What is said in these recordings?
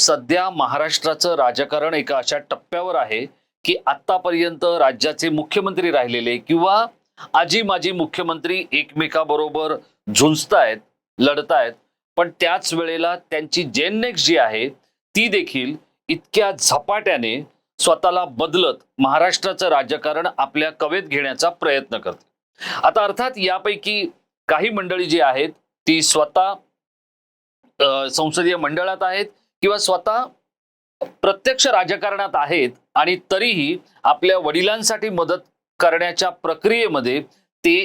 सध्या महाराष्ट्राचं राजकारण एका अशा टप्प्यावर आहे की आतापर्यंत राज्याचे मुख्यमंत्री राहिलेले किंवा आजी माजी मुख्यमंत्री एकमेकाबरोबर झुंजतायत लढतायत पण त्याच वेळेला त्यांची जेननेक्स जी आहे ती देखील इतक्या झपाट्याने स्वतःला बदलत महाराष्ट्राचं राजकारण आपल्या कवेत घेण्याचा प्रयत्न करते. आता अर्थात यापैकी काही मंडळी जी आहेत ती स्वतः संसदीय मंडळात आहेत किंवा स्वतः प्रत्यक्ष राजकारणात आहेत आणि तरीही आपल्या वडिलांसाठी मदत करण्याच्या प्रक्रियेमध्ये ते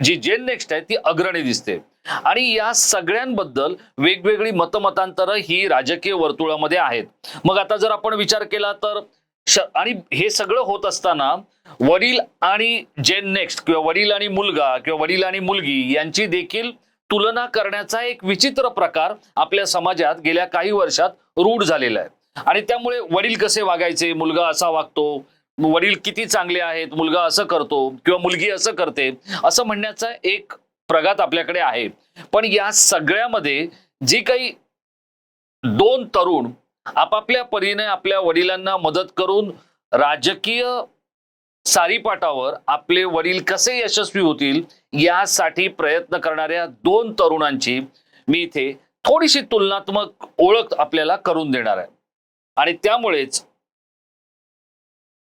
जी जेन नेक्स्ट आहे ती अग्रणी दिसते. आणि या सगळ्यांबद्दल वेगवेगळी मतमतांतर ही राजकीय वर्तुळामध्ये आहेत. मग आता जर आपण विचार केला तर आणि हे सगळं होत असताना वडील आणि जेन नेक्स्ट किंवा वडील आणि मुलगा किंवा वडील आणि मुलगी यांची देखील तुलना करण्याचा एक विचित्र प्रकार आपल्या समाजात गेल्या काही वर्षात रूढ झालेला आहे. आणि त्यामुळे वडील कसे वागायचे? मुलगा असा वागतो. वडील किती चांगले आहेत? मुलगा असं करतो किंवा मुलगी असं करते असं म्हणण्याचा एक प्रघात आपल्याकडे आहे. पण या सगळ्यामध्ये जी काही दोन तरुण आपापल्या परीने आपल्या वडिलांना मदत करून राजकीय सारीपाटावर आपले वडील कसे यशस्वी होतील यासाठी प्रयत्न करणाऱ्या दोन तरुणांची मी इथे थोडीशी तुलनात्मक ओळख आपल्याला करून देणार आहे. आणि त्यामुळेच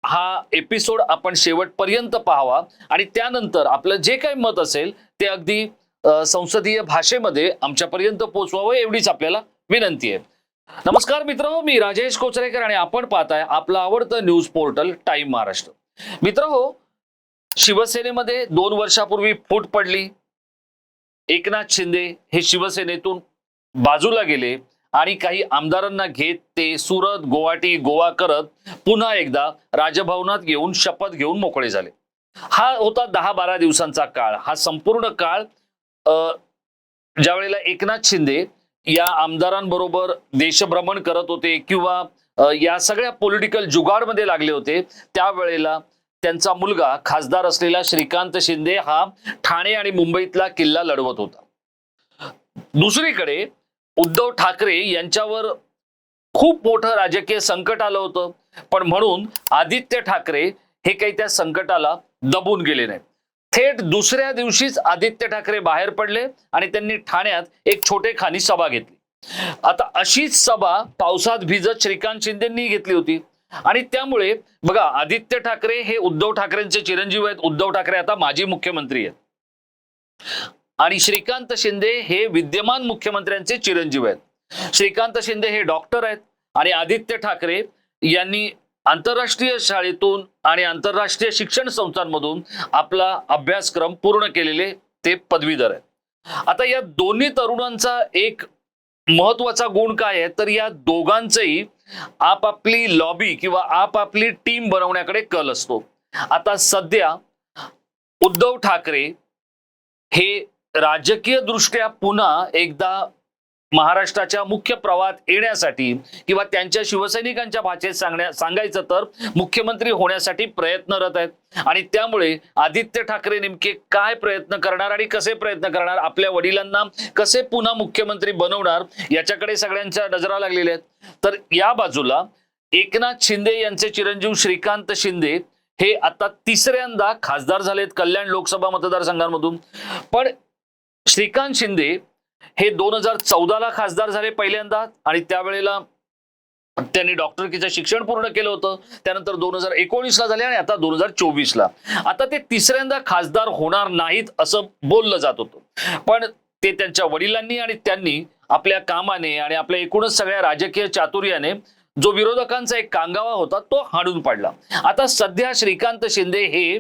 हा एपिसोड आपण शेवटपर्यंत पाहावा. आणि त्यानंतर आपलं जे काही मत असेल ते अगदी संसदीय भाषेमध्ये आमच्यापर्यंत पोहोचवावं एवढीच आपल्याला विनंती आहे. नमस्कार मित्र मी राजेश कोचरेकर आणि आपण पाहताय आपलं आवडतं न्यूज पोर्टल टाइम महाराष्ट्र. मित्र हो शिवसेनेमध्ये दोन वर्षापूर्वी फूट पडली. एकनाथ शिंदे हे शिवसेनेतून बाजूला गेले आणि काही आमदारांना घेत ते सुरत गुवाहाटी गोवा करत पुन्हा एकदा राजभवनात येऊन शपथ घेऊन मोकळे झाले. हा होता दहा बारा दिवसांचा काळ. हा संपूर्ण काळ ज्या वेळेला एकनाथ शिंदे या आमदारांबरोबर देशभ्रमण करत होते किंवा या सगळ्या पॉलिटिकल जुगाडमध्ये लागले होते त्यावेळेला त्यांचा मुलगा खासदार असलेला श्रीकांत शिंदे हा ठाणे आणि मुंबईतला किल्ला लढवत होता. दुसरीकडे उद्धव ठाकरे यांच्यावर खूप मोठं राजकीय संकट आलं होतं. पण म्हणून आदित्य ठाकरे हे काही त्या संकटाला दबून गेले नाहीत. थेट दुसऱ्या दिवशीच आदित्य ठाकरे बाहेर पडले आणि त्यांनी ठाण्यात एक छोटे खानी सभा घेतली. आता अशीच सभा पावसात भिजत श्रीकांत शिंदेंनी घेतली होती. आणि त्यामुळे बघा आदित्य ठाकरे हे उद्धव ठाकरेंचे चिरंजीव आहेत. उद्धव ठाकरे आता माजी मुख्यमंत्री आहेत. आणि श्रीकांत शिंदे हे विद्यमान मुख्यमंत्र्यांचे चिरंजीव आहेत. श्रीकांत शिंदे हे डॉक्टर आहेत. आणि आदित्य ठाकरे यांनी आंतरराष्ट्रीय शाळेतून आणि आंतरराष्ट्रीय शिक्षण संस्थांमधून आपला अभ्यासक्रम पूर्ण केलेले ते पदवीधर आहेत. आता या दोन्ही तरुणांचा एक महत्त्वाचा गुण काय आहे? तर या दोघांचंही आपापली लॉबी किंवा आपापली टीम बनवण्याकडे कल असतो. आता सध्या उद्धव ठाकरे हे राजकीय दृष्ट्या पुन्हा एकदा महाराष्ट्राच्या मुख्य प्रवाहात येण्यासाठी किंवा त्यांच्या शिवसैनिकांच्या भाषेत सांगण्या सांगायचं तर मुख्यमंत्री होण्यासाठी प्रयत्नरत आहेत. आणि त्यामुळे आदित्य ठाकरे नेमके काय प्रयत्न करणार आणि कसे प्रयत्न करणार आपल्या वडिलांना कसे पुन्हा मुख्यमंत्री बनवणार याच्याकडे सगळ्यांच्या नजरा लागलेल्या आहेत. तर या बाजूला एकनाथ शिंदे यांचे चिरंजीव श्रीकांत शिंदे हे आता तिसऱ्यांदा खासदार झालेत कल्याण लोकसभा मतदारसंघांमधून. पण श्रीकांत शिंदे हे दोन हजार चौदाला खासदार झाले पहिल्यांदा आणि त्यावेळेला त्यांनी डॉक्टरकीचं शिक्षण पूर्ण केलं होतं. त्यानंतर दोन हजार एकोणीसला झाले आणि आता दोन हजार चोवीसला. आता ते तिसऱ्यांदा खासदार होणार नाहीत असं बोललं जात होतं. पण ते त्यांच्या वडिलांनी आणि त्यांनी आपल्या कामाने आणि आपल्या एकूणच सगळ्या राजकीय चातुर्याने जो विरोधकांचा एक कांगावा होता तो हाडून पाडला. आता सध्या श्रीकांत शिंदे हे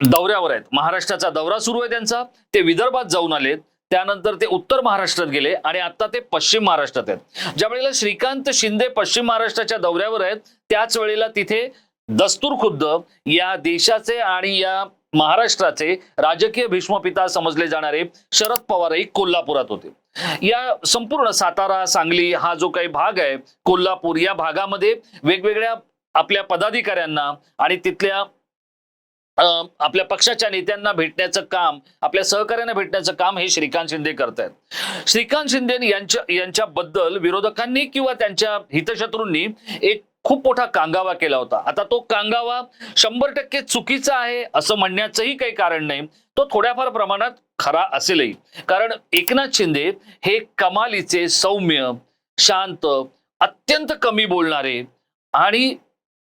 दौऱ्यावर आहेत. महाराष्ट्राचा दौरा सुरू आहे त्यांचा. ते विदर्भात जाऊन आलेत. त्यानंतर ते उत्तर महाराष्ट्रात गेले आणि आता ते पश्चिम महाराष्ट्रात आहेत. ज्या वेळेला श्रीकांत शिंदे पश्चिम महाराष्ट्राच्या दौऱ्यावर आहेत त्याच वेळेला तिथे दस्तूर खुद्द या देशाचे आणि या महाराष्ट्राचे राजकीय भीष्मपिता समजले जाणारे शरद पवारही कोल्हापुरात होते. या संपूर्ण सातारा सांगली हा जो काही भाग आहे कोल्हापूर या भागामध्ये वेगवेगळ्या आपल्या पदाधिकाऱ्यांना आणि तिथल्या आपल्या पक्षाच्या नेत्यांना भेटण्याचं काम आपल्या सहकाऱ्यांना भेटण्याचं काम हे श्रीकांत शिंदे करतायत. श्रीकांत शिंदे यांच्या यांच्याबद्दल विरोधकांनी किंवा त्यांच्या हितशत्रूंनी एक खूप मोठा कांगावा केला होता. आता तो कांगावा शंभर टक्के चुकीचा आहे असं म्हणण्याचंही काही कारण नाही. तो थोड्याफार प्रमाणात खरा असेलही. कारण एकनाथ शिंदे हे कमालीचे सौम्य शांत अत्यंत कमी बोलणारे आणि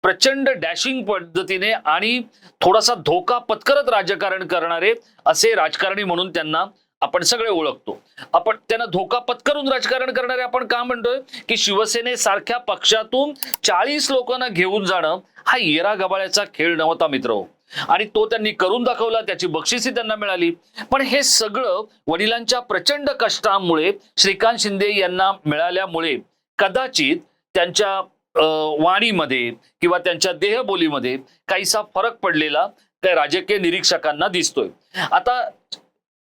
प्रचंड डॅशिंग पद्धतीने आणि थोडासा धोका पत्करत राजकारण करणारे असे राजकारणी म्हणून त्यांना आपण सगळे ओळखतो. आपण त्यांना धोका पत्करून राजकारण करणारे आपण का म्हणतोय? की शिवसेनेसारख्या पक्षातून चाळीस लोकांना घेऊन जाणं हा येरा गबाळ्याचा खेळ नव्हता मित्र हो. आणि तो त्यांनी करून दाखवला त्याची बक्षिसी त्यांना मिळाली. पण हे सगळं वडिलांच्या प्रचंड कष्टामुळे श्रीकांत शिंदे यांना मिळाल्यामुळे कदाचित त्यांच्या वाणीमध्ये किंवा त्यांच्या देहबोलीमध्ये काहीसा फरक पडलेला त्या राजकीय निरीक्षकांना दिसतोय. आता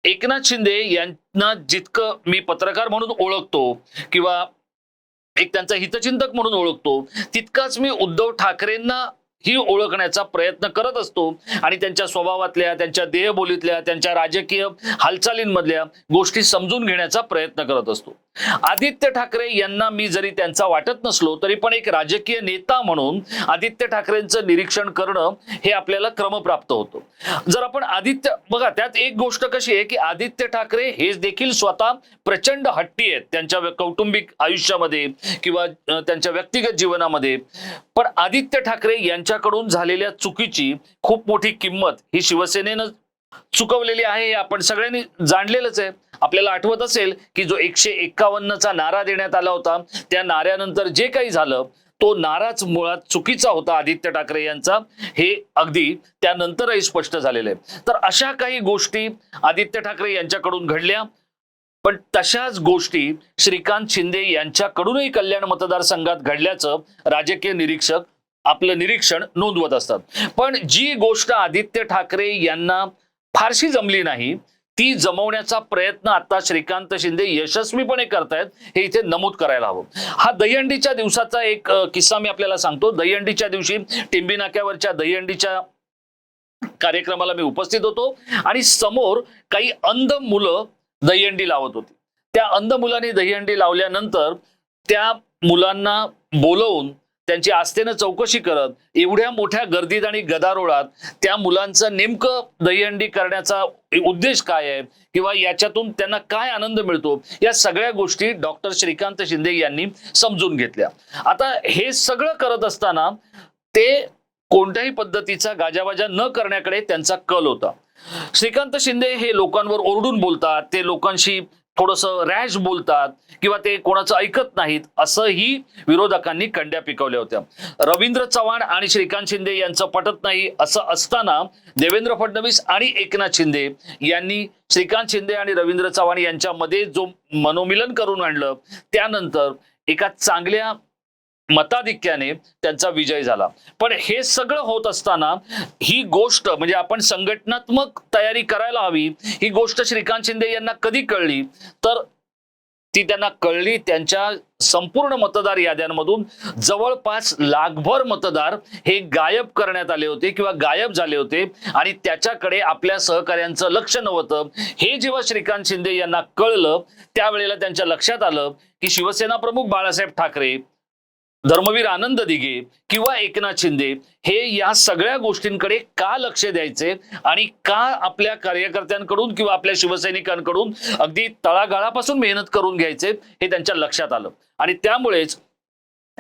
एकनाथ शिंदे यांना जितकं मी पत्रकार म्हणून ओळखतो किंवा एक त्यांचा हितचिंतक म्हणून ओळखतो तितकाच मी उद्धव ठाकरेंना ही ओळखण्याचा प्रयत्न करत असतो आणि त्यांच्या स्वभावातल्या त्यांच्या देहबोलीतल्या त्यांच्या राजकीय हालचालींमधल्या गोष्टी समजून घेण्याचा प्रयत्न करत असतो. आदित्य ठाकरे यांना मी जरी त्यांचा वाटत नसलो तरी पण एक राजकीय नेता म्हणून आदित्य ठाकरेंचं निरीक्षण करणं हे आपल्याला क्रमप्राप्त होतं. जर आपण आदित्य बघा त्यात एक गोष्ट कशी आहे की आदित्य ठाकरे हे देखील स्वतः प्रचंड हट्टी आहेत त्यांच्या कौटुंबिक आयुष्यामध्ये किंवा त्यांच्या व्यक्तिगत जीवनामध्ये. पण आदित्य ठाकरे यांच्याकडून झालेल्या चुकीची खूप मोठी किंमत ही शिवसेनेनं चुकवलेली आहे हे आपण सगळ्यांनी जाणलेलंच आहे. आपल्याला आठवत असेल की जो एकशे एक्कावन्नचा नारा देण्यात आला होता त्या नाऱ्यानंतर जे काही झालं तो नाराच मुळात चुकीचा होता आदित्य ठाकरे यांचा. हे अगदी त्यानंतरही स्पष्ट झालेलं आहे. तर अशा काही गोष्टी आदित्य ठाकरे यांच्याकडून घडल्या. पण तशाच गोष्टी श्रीकांत शिंदे यांच्याकडूनही कल्याण मतदारसंघात घडल्याचं राजकीय निरीक्षक आपलं निरीक्षण नोंदवत असतात. पण जी गोष्ट आदित्य ठाकरे यांना फारशी जमली नाही. ती जमवण्याचा प्रयत्न आता श्रीकांत शिंदे यशस्वीपणे करतायत हे इथे नमूद करायला हवं. हा दहीहंडीच्या दिवसाचा एक किस्सा मी आपल्याला सांगतो. दहीहंडीच्या दिवशी टिंबी नाक्यावरच्या दहीहंडीच्या कार्यक्रमाला मी उपस्थित होतो आणि समोर काही अंध मुलं दहीहंडी लावत होती. त्या अंध मुलांनी दहीहंडी लावल्यानंतर त्या मुलांना बोलवून त्यांची आस्थेनं चौकशी करत एवढ्या मोठ्या गर्दीत आणि गदारोळात त्या मुलांचं नेमकं दहीहंडी करण्याचा उद्देश काय आहे? किंवा याच्यातून त्यांना काय आनंद मिळतो? या सगळ्या गोष्टी डॉक्टर श्रीकांत शिंदे यांनी समजून घेतल्या. आता हे सगळं करत असताना ते कोणत्याही पद्धतीचा गाजावाजा न करण्याकडे त्यांचा कल होता. श्रीकांत शिंदे हे लोकांवर ओरडून बोलतात ते लोकांशी थोडंसं रॅश बोलतात किंवा ते कोणाचं ऐकत नाहीत असंही विरोधकांनी कंड्या पिकवल्या होत्या. रवींद्र चव्हाण आणि श्रीकांत शिंदे यांचं पटत नाही असं असताना देवेंद्र फडणवीस आणि एकनाथ शिंदे यांनी श्रीकांत शिंदे आणि रवींद्र चव्हाण यांच्यामध्ये जो मनोमिलन करून आणलं त्यानंतर एका चांगल्या मताधिक्याने त्यांचा विजय झाला. पण हे सगळं होत असताना ही गोष्ट म्हणजे आपण संघटनात्मक तयारी करायला हवी ही गोष्ट श्रीकांत शिंदे यांना कधी कळली? तर ती त्यांना कळली त्यांच्या संपूर्ण मतदार याद्यांमधून. जवळपास लाखभर मतदार हे गायब करण्यात आले होते किंवा गायब झाले होते आणि त्याच्याकडे आपल्या सहकार्यांचं लक्ष नव्हतं. हे जेव्हा श्रीकांत शिंदे यांना कळलं त्यावेळेला त्यांच्या लक्षात आलं की शिवसेना प्रमुख बाळासाहेब ठाकरे धर्मवीर आनंद दिघे किंवा एकनाथ शिंदे हे या सगळ्या गोष्टींकडे का लक्ष द्यायचे आणि का आपल्या कार्यकर्त्यांकडून किंवा आपल्या शिवसैनिकांकडून अगदी तळागाळापासून मेहनत करून घ्यायचे हे त्यांच्या लक्षात आलं. आणि त्यामुळेच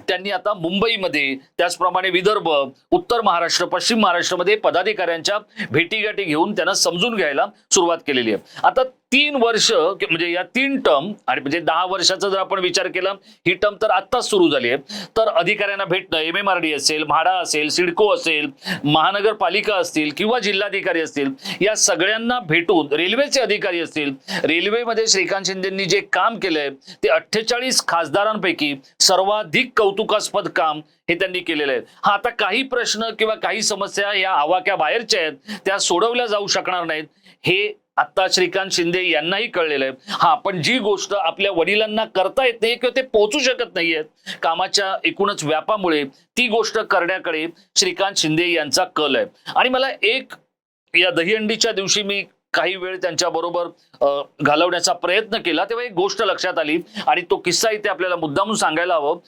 त्यांनी आता मुंबईमध्ये त्याचप्रमाणे विदर्भ उत्तर महाराष्ट्र पश्चिम महाराष्ट्रामध्ये पदाधिकाऱ्यांच्या भेटीगाठी घेऊन त्यांना समजून घ्यायला सुरुवात केलेली आहे. आता तीन वर्ष म्हणजे या तीन टर्म आणि म्हणजे दहा वर्षाचा जर आपण विचार केला ही टर्म तर आत्ताच सुरू झाली आहे. तर अधिकाऱ्यांना भेटणं एम एम आर डी असेल म्हाडा असेल सिडको असेल महानगरपालिका असतील किंवा जिल्हाधिकारी असतील या सगळ्यांना भेटून रेल्वेचे अधिकारी असतील रेल्वेमध्ये श्रीकांत शिंदेंनी जे काम केलंय ते अठ्ठेचाळीस खासदारांपैकी सर्वाधिक कौतुकास्पद काम हे त्यांनी केलेलं आहे. हा आता काही प्रश्न किंवा काही समस्या या आवाक्या बाहेरच्या आहेत त्या सोडवल्या जाऊ शकणार नाहीत. हे आता श्रीकांत शिंदे यांनाही कळलेलं आहे. हा पण जी गोष्ट आपल्या वडिलांना करता येत नाही किंवा ते पोहोचू शकत नाहीयेत कामाच्या एकूणच व्यापामुळे ती गोष्ट करण्याकडे श्रीकांत शिंदे यांचा कल आहे. आणि मला एक या दहीहंडीच्या दिवशी मी काही वेळ त्यांच्या बरोबर घालवण्याचा प्रयत्न केला तेव्हा एक गोष्ट लक्षात आली आणि तो किस्सा इथे आपल्याला मुद्दामून सांगायला हवं.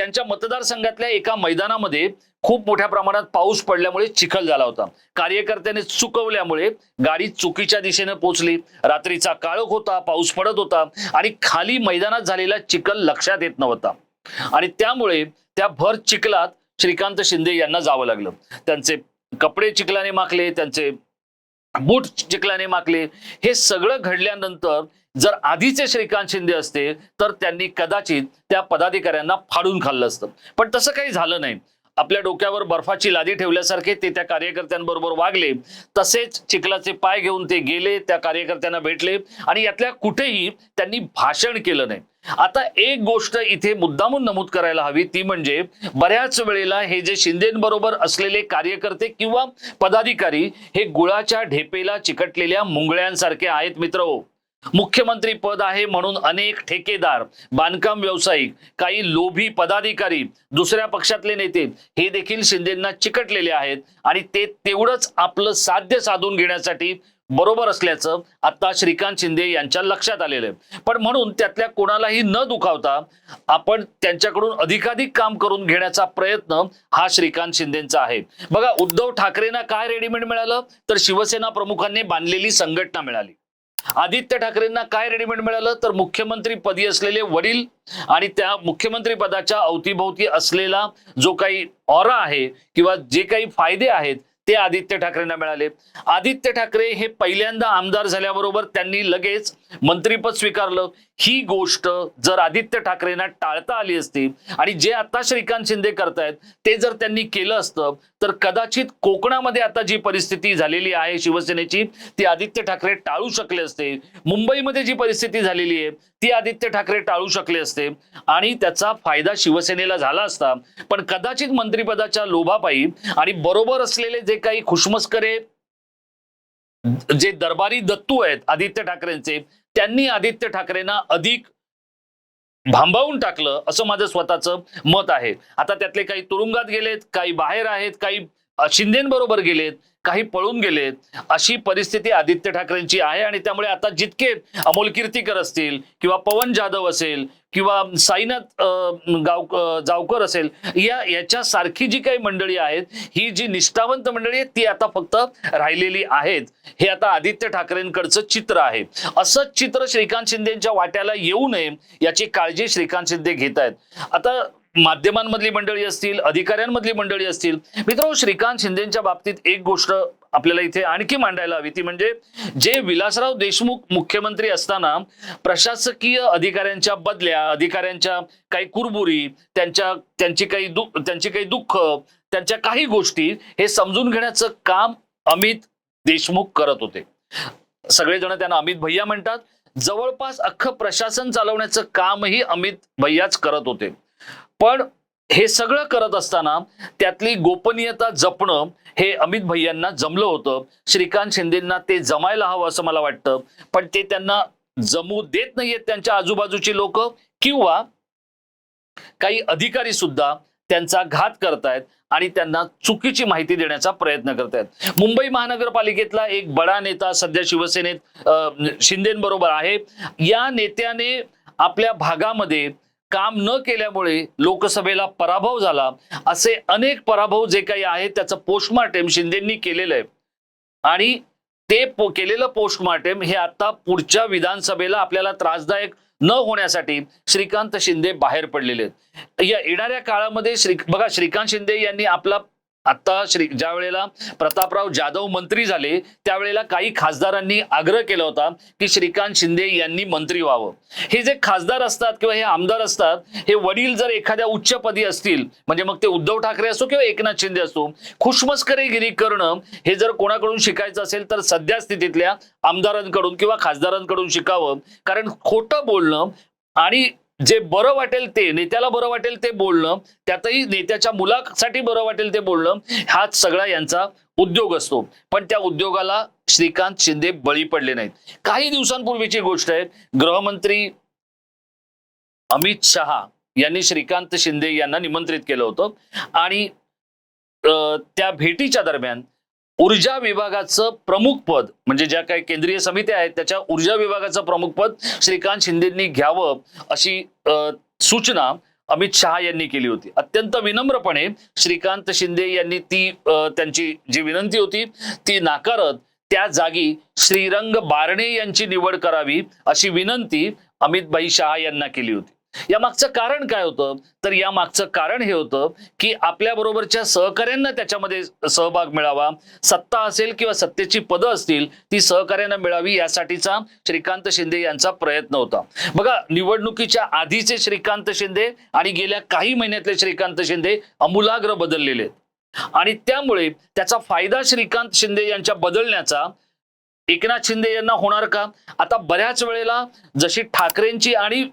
त्यांच्या मतदारसंघातल्या एका मैदानामध्ये खूप मोठ्या प्रमाणात पाऊस पडल्यामुळे चिखल झाला होता. कार्यकर्त्याने चुकवल्यामुळे गाडी चुकीच्या दिशेने पोचली रात्रीचा काळोख होता पाऊस पडत होता आणि खाली मैदानात झालेला चिखल लक्षात येत नव्हता. आणि त्यामुळे त्या भर चिखलात श्रीकांत शिंदे यांना जावं लागलं. त्यांचे कपडे चिखलाने माखले त्यांचे बूट चिखलाने माखले. हे सगळं घडल्यानंतर जर आधीचे श्रीकांत शिंदे असते तर त्यांनी कदाचित त्या पदाधिकाऱ्यांना फाडून खाल्लं असतं. पण तसं काही झालं नाही. आपल्या डोक्यावर बर्फाची लादी ठेवल्यासारखे ते त्या कार्यकर्त्यांबरोबर वागले. तसेच चिखलाचे पाय घेऊन ते गेले त्या कार्यकर्त्यांना भेटले आणि यातल्या कुठेही त्यांनी भाषण केलं नाही. आता एक गोष्ट इथे मुद्दामून नमूद करायला हवी ती म्हणजे बऱ्याच वेळेला हे जे शिंदेबरोबर असलेले कार्यकर्ते किंवा पदाधिकारी हे गुळाच्या ढेपेला चिकटलेल्या मुंगळ्यांसारखे आहेत मित्र हो. मुख्यमंत्री पद आहे म्हणून अनेक ठेकेदार बांधकाम व्यावसायिक काही लोभी पदाधिकारी दुसऱ्या पक्षातले नेते हे देखील शिंदेना चिकटलेले आहेत आणि ते तेवढंच आपलं साध्य साधून घेण्यासाठी बरोबर असल्याचं आता श्रीकांत शिंदे यांच्या लक्षात आलेलं आहे. पण म्हणून त्यातल्या कोणालाही न दुखावता आपण त्यांच्याकडून अधिकाधिक काम करून घेण्याचा प्रयत्न हा श्रीकांत शिंदेचा आहे. बघा उद्धव ठाकरेंना काय रेडीमेड मिळालं? तर शिवसेना प्रमुखांनी बांधलेली संघटना मिळाली. आदित्य ठाकरेंना काय रेडीमेड मिळालं? तर मुख्यमंत्री पदी असलेले वडील आणि त्या मुख्यमंत्री पदाच्या अवतीभोवती असलेला जो काही ऑरा आहे किंवा जे काही फायदे आहेत ते आदित्य ठाकरेंना मिळाले. आदित्य ठाकरे हे पहिल्यांदा आमदार झाल्याबरोबर त्यांनी लगेच मंत्रीपद स्वीकारलं. ही गोष्ट जर आदित्य ठाकरेंना टाळता आली असती आणि जे आता श्रीकांत शिंदे करतायत ते जर त्यांनी केलं असतं तर कदाचित कोकणामध्ये आता जी परिस्थिती झालेली आहे शिवसेनेची ती आदित्य ठाकरे टाळू शकले असते. मुंबईमध्ये जी परिस्थिती झालेली आहे ती आदित्य ठाकरे टाळू शकले असते. आणि त्याचा फायदा शिवसेनेला झाला असता. पण कदाचित मंत्रिपदाच्या लोभापायी आणि बरोबर असलेले जे काही खुशमस्करे जे दरबारी दत्तू आहेत आदित्य ठाकरेंचे त्यांनी आदित्य ठाकरेंना अधिक भांबावून टाकलं असं माझं स्वतःचं मत आहे. आता त्यातले काही तुरुंगात गेलेत काही बाहेर आहेत काही शिंदेबरोबर गेलेत काही पळून गेलेत अशी परिस्थिती आदित्य ठाकरेंची आहे आणि त्यामुळे आता जितके अमोल कीर्तीकर असतील किंवा पवन जाधव असेल किंवा साईनाथ गाव जावकर असेल या याच्यासारखी जी काही मंडळी आहेत ही जी निष्ठावंत मंडळी आहे ती आता फक्त राहिलेली आहेत. हे आता आदित्य ठाकरेंकडचं चित्र आहे. असंच चित्र श्रीकांत शिंदेच्या वाट्याला येऊ नये याची काळजी श्रीकांत शिंदे घेत आहेत आता माध्यमांमधली मंडळी असतील अधिकाऱ्यांमधली मंडळी असतील. मित्र श्रीकांत शिंदेच्या बाबतीत एक गोष्ट आपल्याला इथे आणखी मांडायला हवी ती म्हणजे जे विलासराव देशमुख मुख्यमंत्री असताना प्रशासकीय अधिकाऱ्यांच्या बदल्या अधिकाऱ्यांच्या काही कुरबुरी त्यांच्या त्यांची काही दुःख त्यांची काही दुःख त्यांच्या काही गोष्टी हे समजून घेण्याचं काम अमित देशमुख करत होते. सगळेजण त्यांना अमित भैया म्हणतात. जवळपास अख्खं प्रशासन चालवण्याचं कामही अमित भैयाच करत होते. पण हे सगळं करत असताना त्यातली गोपनीयता जपणं हे अमित भैयांना जमलं होतं. श्रीकांत शिंदेना ते जमायला हवं असं मला वाटतं. पण ते त्यांना जमू देत नाहीयेत त्यांच्या आजूबाजूची लोक किंवा काही अधिकारी सुद्धा त्यांचा घात करतायत आणि त्यांना चुकीची माहिती देण्याचा प्रयत्न करतायत. मुंबई महानगरपालिकेतला एक बडा नेता सध्या शिवसेनेत शिंदेबरोबर आहे. या नेत्याने आपल्या भागामध्ये काम न केल्यामुळे लोकसभेला पराभव झाला. असे अनेक पराभव जे काही आहेत त्याचं पोस्टमार्टेम शिंदेंनी केलेलं आहे. आणि ते पो- केलेलं पोस्टमार्टेम हे आता पुढच्या विधानसभेला आपल्याला त्रासदायक न होण्यासाठी श्रीकांत शिंदे बाहेर पडलेले आहेत. या येणाऱ्या काळामध्ये श्री बघा श्रीकांत शिंदे यांनी आपला आता श्री ज्या वेळेला प्रतापराव जाधव मंत्री झाले त्यावेळेला काही खासदारांनी आग्रह केला होता की श्रीकांत शिंदे यांनी मंत्री व्हावं. हे जे खासदार असतात किंवा हे आमदार असतात हे वडील जर एखाद्या उच्च पदी असतील म्हणजे मग ते उद्धव ठाकरे असो किंवा एकनाथ शिंदे असो खुशमस्करीगिरी करणं हे जर कोणाकडून शिकायचं असेल तर सध्या स्थितीतल्या आमदारांकडून किंवा खासदारांकडून शिकावं. कारण खोटं बोलणं आणि जे बरं वाटेल ते नेत्याला बरं वाटेल ते बोलणं त्यातही नेत्याच्या मुलासाठी बरं वाटेल ते बोलणं हाच सगळा यांचा उद्योग असतो. पण त्या उद्योगाला श्रीकांत शिंदे बळी पडले नाहीत. काही दिवसांपूर्वीची गोष्ट आहे गृहमंत्री अमित शहा यांनी श्रीकांत शिंदे यांना निमंत्रित केलं होतं. आणि त्या भेटीच्या दरम्यान ऊर्जा विभागाचं प्रमुख पद म्हणजे ज्या काही केंद्रीय समित्या आहेत त्याच्या ऊर्जा विभागाचं प्रमुख पद श्रीकांत शिंदेंनी घ्यावं अशी सूचना अमित शहा यांनी केली होती. अत्यंत विनम्रपणे श्रीकांत शिंदे यांनी ती त्यांची जी विनंती होती ती नाकारत त्या जागी श्रीरंग बारणे यांची निवड करावी अशी विनंती अमित शहा यांना केली होती. या मागचं कारण काय होतं? तर या मागचं कारण हे होतं की आपल्या बरोबरच्या सहकाऱ्यांना त्याच्यामध्ये सहभाग मिळावा. सत्ता असेल किंवा सत्तेची पदं असतील ती सहकाऱ्यांना मिळावी यासाठीचा श्रीकांत शिंदे यांचा प्रयत्न होता. बघा निवडणुकीच्या आधीचे श्रीकांत शिंदे आणि गेल्या काही महिन्यातले श्रीकांत शिंदे अमूलाग्र बदललेले आहेत. आणि त्यामुळे त्याचा फायदा श्रीकांत शिंदे यांच्या बदलण्याचा एकनाथ शिंदे यांना होणार का? आता बऱ्याच वेळेला जशी ठाकरेंची आणि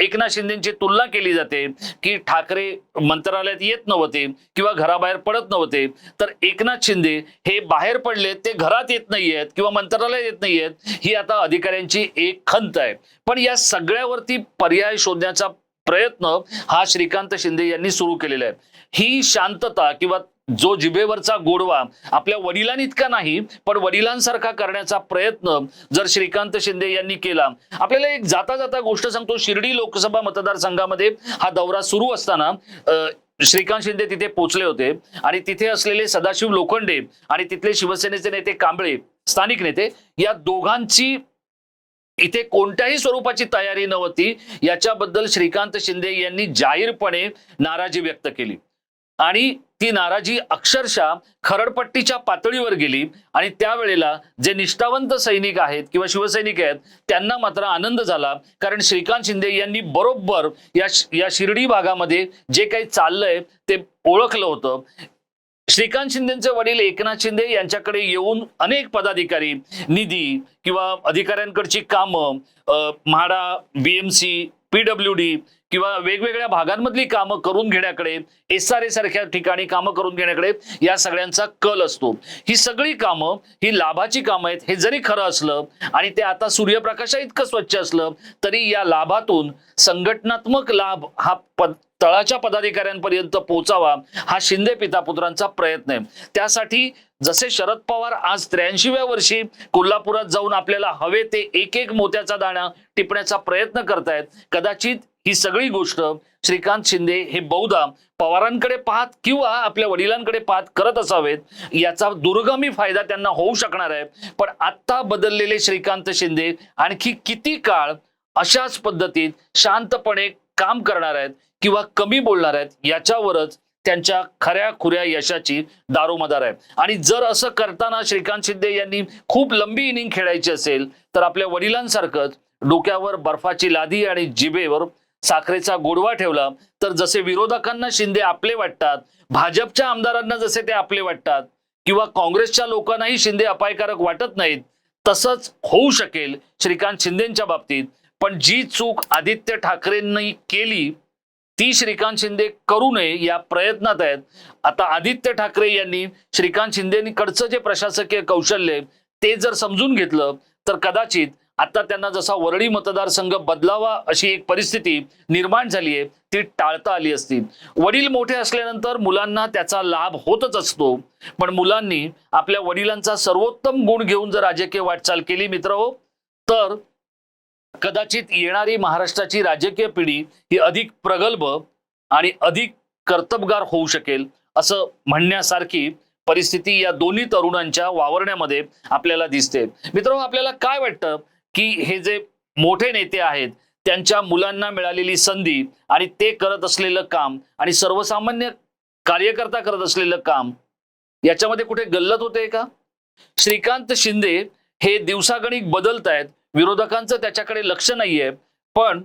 एकनाथ शिंदेची तुलना केली जाते की ठाकरे मंत्रालयात येत नव्हते किंवा घराबाहेर पडत नव्हते तर एकनाथ शिंदे हे बाहेर पडले ते घरात येत नाहीयेत किंवा मंत्रालयात येत नाहीयेत ही आता अधिकाऱ्यांची एक खंत आहे. पण या सगळ्यावरती पर्याय शोधण्याचा प्रयत्न हा श्रीकांत शिंदे यांनी सुरू केलेला आहे. ही शांतता किंवा जो जिभेवरचा गोडवा आपल्या वडिलांनी इतका नाही पण वडिलांसारखा करण्याचा प्रयत्न जर श्रीकांत शिंदे यांनी केला आपल्याला एक जाता जाता गोष्ट सांगतो. शिर्डी लोकसभा मतदारसंघामध्ये हा दौरा सुरू असताना श्रीकांत शिंदे तिथे पोहोचले होते आणि तिथे असलेले सदाशिव लोखंडे आणि तिथले शिवसेनेचे नेते कांबळे स्थानिक नेते या दोघांची इथे कोणत्याही स्वरूपाची तयारी नव्हती. याच्याबद्दल श्रीकांत शिंदे यांनी जाहीरपणे नाराजी व्यक्त केली. आणि ती नाराजी अक्षरशः खरडपट्टीच्या पातळीवर गेली. आणि त्यावेळेला जे निष्ठावंत सैनिक आहेत किंवा शिवसैनिक आहेत त्यांना मात्र आनंद झाला. कारण श्रीकांत शिंदे यांनी बरोबर या या शिर्डी भागामध्ये जे काही चाललंय ते ओळखलं होतं. श्रीकांत शिंदेचे वडील एकनाथ शिंदे यांच्याकडे येऊन अनेक पदाधिकारी निधी किंवा अधिकाऱ्यांकडची कामं म्हाडा बीएमसी पीडब्ल्यू डी किंवा वेगवेगळ्या भागांमधली कामं करून घेण्याकडे एस आर ए सारख्या ठिकाणी कामं करून घेण्याकडे या सगळ्यांचा कल असतो. ही सगळी कामं ही लाभाची कामं आहेत हे जरी खरं असलं आणि ते आता सूर्यप्रकाशा इतकं स्वच्छ असलं तरी या लाभातून संघटनात्मक लाभ हा पद तळाच्या पदाधिकाऱ्यांपर्यंत पोहोचावा हा शिंदे पितापुत्रांचा प्रयत्न आहे. त्यासाठी जसे शरद पवार आज त्र्याऐंशीव्या वर्षी कोल्हापुरात जाऊन आपल्याला हवे ते एक एक मोत्याचा दाणा टिपण्याचा प्रयत्न करतायत कदाचित ही सगळी गोष्ट श्रीकांत शिंदे हे बहुधा पवारांकडे पाहत किंवा आपल्या वडिलांकडे पाहत करत असावेत याचा दुर्गमी फायदा त्यांना होऊ शकणार आहे. पण आत्ता बदललेले श्रीकांत शिंदे आणखी किती काळ अशाच पद्धतीत शांतपणे काम करणार आहेत किंवा कमी बोलणार आहेत याच्यावरच त्यांच्या खऱ्या खुऱ्या यशाची दारोमदार आहे. आणि जर असं करताना श्रीकांत शिंदे यांनी खूप लंबी इनिंग खेळायची असेल तर आपल्या वडिलांसारखंच डोक्यावर बर्फाची लादी आणि जिभेवर साखरेचा गोडवा ठेवला तर जसे विरोधकांना शिंदे आपले वाटतात भाजपच्या आमदारांना जसे ते आपले वाटतात किंवा काँग्रेसच्या लोकांनाही शिंदे अपायकारक वाटत नाहीत तसंच होऊ शकेल श्रीकांत शिंदेच्या बाबतीत. पण जी चूक आदित्य ठाकरेंनी केली ती श्रीकांत शिंदे करू नये या प्रयत्नात आहेत. आता आदित्य ठाकरे यांनी श्रीकांत शिंदेकडचं जे प्रशासकीय कौशल्य ते जर समजून घेतलं तर कदाचित आता त्यांना जसा वरळी मतदारसंघ बदलावा अशी एक परिस्थिती निर्माण झाली आहे ती टाळता आली असती. वडील मोठे असल्यानंतर मुलांना त्याचा लाभ होतच असतो. पण मुलांनी आपल्या वडिलांचा सर्वोत्तम गुण घेऊन जर राजकीय वाटचाल केली मित्र हो तर कदाचित येणारी महाराष्ट्राची राजकीय पिढी ही अधिक प्रगल्भ आणि अधिक कर्तबगार होऊ शकेल असं म्हणण्यासारखी परिस्थिती या दोन्ही तरुणांच्या वावरण्यामध्ये आपल्याला दिसते. मित्र हो, आपल्याला काय वाटतं? की हे जे मोठे नेते आहेत त्यांच्या मुलांना मिळालेली संधी आणि ते करत असलेलं काम आणि सर्वसामान्य कार्यकर्ता करत असलेलं काम याच्यामध्ये कुठे गल्लत होते का? श्रीकांत शिंदे हे दिवसागणिक बदलत आहेत. विरोधकांचं त्याच्याकडे लक्ष नाहीये. पण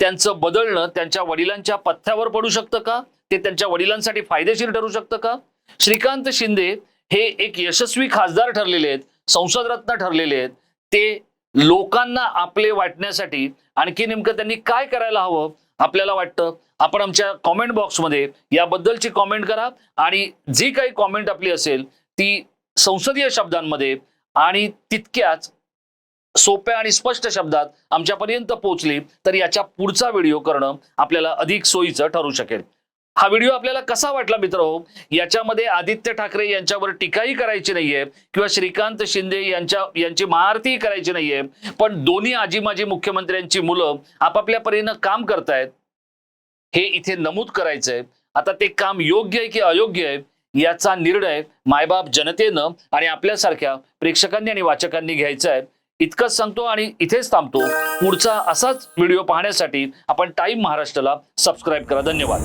त्यांचं बदलणं त्यांच्या वडिलांच्या पथ्यावर पडू शकतं का? ते त्यांच्या वडिलांसाठी फायदेशीर ठरू शकतं का? श्रीकांत शिंदे हे एक यशस्वी खासदार ठरलेले आहेत संसदरत्न ठरलेले आहेत. ते लोकांना आपले वाटण्यासाठी आणखी नेमकं त्यांनी काय करायला हवं आपल्याला वाटतं? आपण आमच्या कॉमेंट बॉक्समध्ये याबद्दलची कॉमेंट करा आणि जी काही कॉमेंट आपली असेल ती संसदीय शब्दांमध्ये आणि तितक्याच सोप्या आणि स्पष्ट शब्दात आमच्यापर्यंत पोहोचली तर याच्या पुढचा व्हिडिओ करणं आपल्याला अधिक सोयीचं ठरू शकेल. हा व्हिडिओ आपल्याला कसा वाटला मित्र? याच्यामध्ये आदित्य ठाकरे यांच्यावर टीकाही करायची नाहीये किंवा श्रीकांत शिंदे यांच्या यांची महाआरतीही करायची नाहीये. पण दोन्ही आजी माजी मुख्यमंत्र्यांची मुलं आपापल्या परीनं काम करतायत. हे इथे नमूद करायचंय. आता ते काम योग्य आहे की अयोग्य आहे याचा निर्णय मायबाप जनतेनं आणि आपल्यासारख्या प्रेक्षकांनी आणि वाचकांनी घ्यायचा आहे. इतकंच सांगतो आणि इथेच थांबतो. पुढचा असाच व्हिडिओ पाहण्यासाठी आपण टाइम महाराष्ट्राला सबस्क्राईब करा. धन्यवाद.